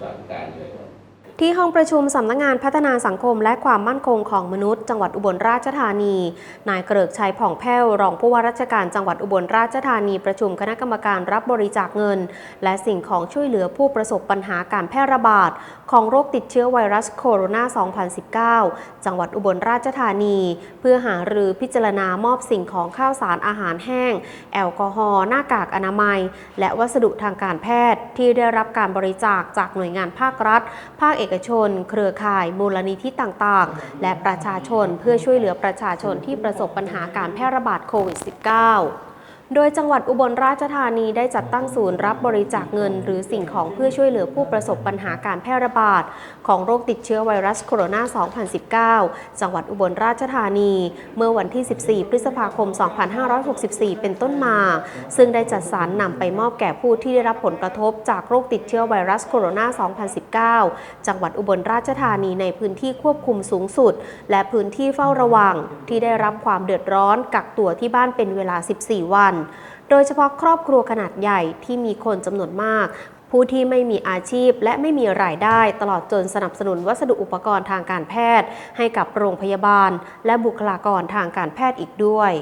สั่งการเลยครับ ที่ห้องประชุมสำนักงานพัฒนาสังคมและความมั่นคงของมนุษย์ จังหวัดอุบลราชธานี นายเกริกชัยผ่องแผ้วรองผู้ว่าราชการจังหวัดอุบลราชธานีประชุมคณะกรรมการรับบริจาคเงิน และสิ่งของช่วยเหลือผู้ประสบปัญหาการแพร่ระบาด ของโรคติดเชื้อไวรัสโคโรนา 2019 จังหวัดอุบลราชธานี เพื่อหารือพิจารณามอบสิ่งของข้าวสารอาหารแห้ง แอลกอฮอล์หน้ากากอนามัย และวัสดุทางการแพทย์ที่ได้รับการบริจาคจากหน่วยงานภาครัฐ ภาคเอกอกชน เครือข่ายมูลนิธิต่างๆ และประชาชนเพื่อช่วยเหลือประชาชนที่ประสบปัญหาการแพร่ระบาดโควิด -19 โดยจังหวัดอุบลราชธานีได้จัดตั้งศูนย์รับบริจาคเงิน หรือสิ่งของเพื่อช่วยเหลือผู้ประสบปัญหาการแพร่ระบาด ของโรคติดเชื้อไวรัสโคโรนา 2019 จังหวัดอุบลราชธานี เมื่อวันที่ 14 พฤษภาคม 2564 เป็นต้นมา ซึ่งได้จัดสรรนำไปมอบแก่ผู้ที่ได้รับผลกระทบจากโรคติดเชื้อไวรัสโคโรนา 2019 จังหวัดอุบลราชธานีในพื้นที่ควบคุมสูงสุด และพื้นที่เฝ้าระวังที่ได้รับความเดือดร้อนกักตัวที่บ้านเป็นเวลา 14 วันโดยเฉพาะครอบครัวขนาดใหญ่ที่มีคนจำนวนมาก ผู้ที่ไม่มีอาชีพและไม่มีรายได้ตลอดจนสนับสนุนวัสดุอุปกรณ์ทางการแพทย์ ให้กับโรงพยาบาล และบุคลากรทางการแพทย์อีกด้วย